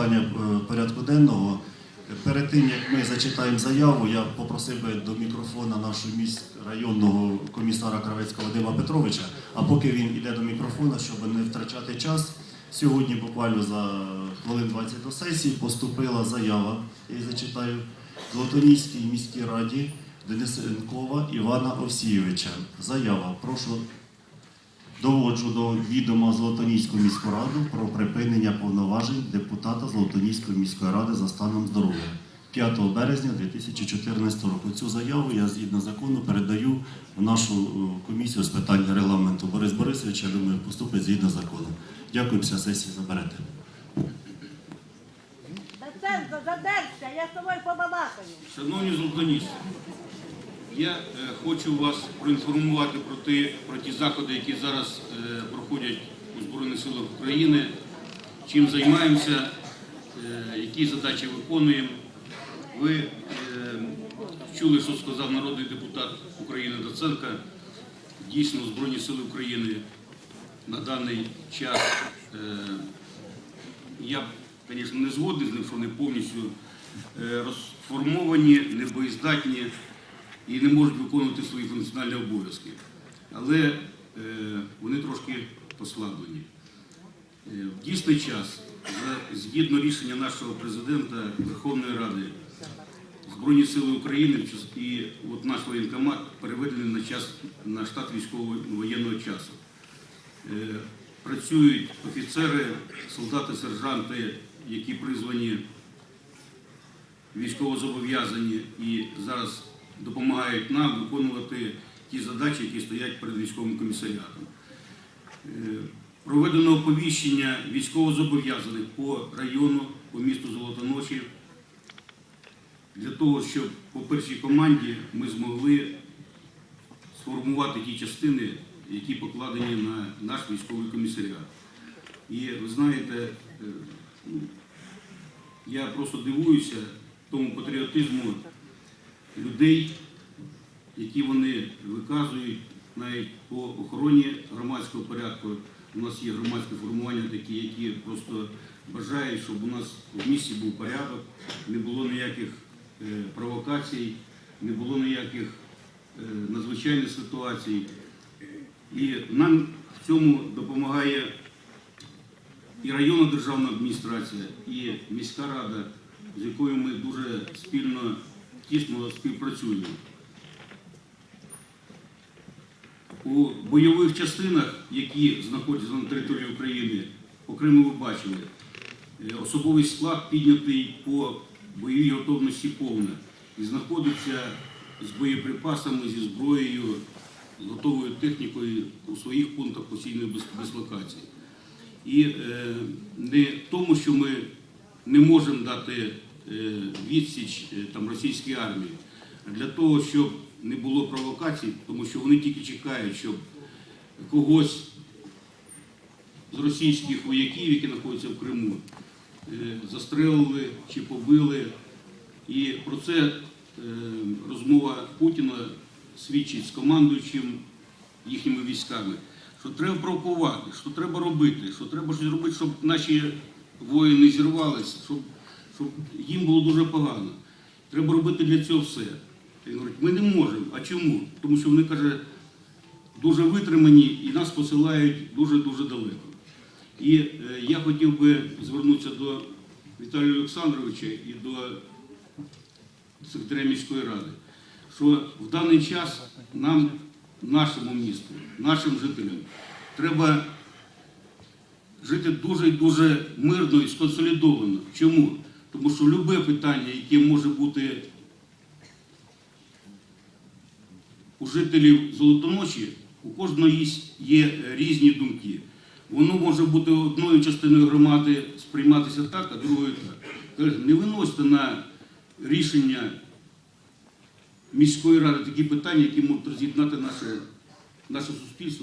питання е, порядку денного. Перед тим як ми зачитаємо заяву, я попросив би до мікрофона нашого міськрайонного комісара Кравецького Вадима Петровича. А поки він йде до мікрофона, щоб не втрачати час, сьогодні буквально за хвилин 20 до сесії поступила заява. Я її зачитаю Золотоніській міській раді Денисенкова Івана Овсійовича. Заява. Прошу Доводжу до відома Золотоніську міську раду про припинення повноважень депутата Золотоніської міської ради за станом здоров'я 5 березня 2014 року. Цю заяву я згідно закону передаю в нашу е, комісію з питань регламенту Борис Борисович. Я думаю, поступить згідно закону. Дякую, після сесії заберете. Доценко, задержся, я з тобою побалакаю. Шановні золотоністи, я е, хочу вас проінформувати про ті, про ті заходи, які зараз е, проходять у Збройних силах України, чим займаємося, е, які задачі виконуємо. Ви чули, що сказав народний депутат України Доценко. Дійсно, Збройні Сили України на даний час я, звісно, не згодний з ним, що вони повністю розформовані, небоєздатні і не можуть виконувати свої функціональні обов'язки. Але е, вони трошки послаблені. Е, В дійсний час, згідно рішення нашого президента Верховної Ради, Збройні сили України і от наш воєнкомат переведений на час на штат військового воєнного часу. Е, Працюють офіцери, солдати, сержанти, які призвані військовозобов'язані і зараз допомагають нам виконувати ті задачі, які стоять перед військовим комісаріатом. Е, Проведено оповіщення військовозобов'язаних по району, по місту Золотоноші, для того, щоб по першій команді ми змогли сформувати ті частини, які покладені на наш військовий комісаріат. І ви знаєте, е, ну, я просто дивуюся тому патріотизму людей, які вони виказують навіть по охороні громадського порядку. У нас є громадське формування такі, які просто бажають, щоб у нас в місті був порядок, не було ніяких е, провокацій, не було ніяких е, надзвичайних ситуацій. І нам в цьому допомагає і районна державна адміністрація, і міська рада, з якою ми дуже спільно, тісно співпрацюємо. У бойових частинах, які знаходяться на території України, окремо ви бачили, е, особовий склад піднятий по бойовій готовності повна і знаходиться з боєприпасами, зі зброєю, з готовою технікою у своїх пунктах постійної дислокації. І е, не тому, що ми не можемо дати відсіч е, там, російській армії, для того, щоб не було провокацій, тому що вони тільки чекають, щоб когось з російських вояків, які знаходяться в Криму, е, застрелили чи побили. І про це е, розмова Путіна свідчить з командуючим їхніми військами, що треба провокувати, що треба робити, що треба щось робити, щоб наші воїни зірвалися, щоб, щоб їм було дуже погано. Треба робити для цього все. Він говорить, ми не можемо. А чому? Тому що вони каже, дуже витримані і нас посилають дуже-дуже далеко. І е, я хотів би звернутися до Віталія Олександровича і до секретаря міської ради, що в даний час нам, нашому місту, нашим жителям, треба жити дуже і дуже мирно і сконсолідовано. Чому? Тому що любе питання, яке може бути у жителів Золотоноші, у кожного є- різні думки. Воно може бути одною частиною громади сприйматися так, а другою так. Не виносьте на рішення міської ради такі питання, які можуть роз'єднати наше, наше суспільство.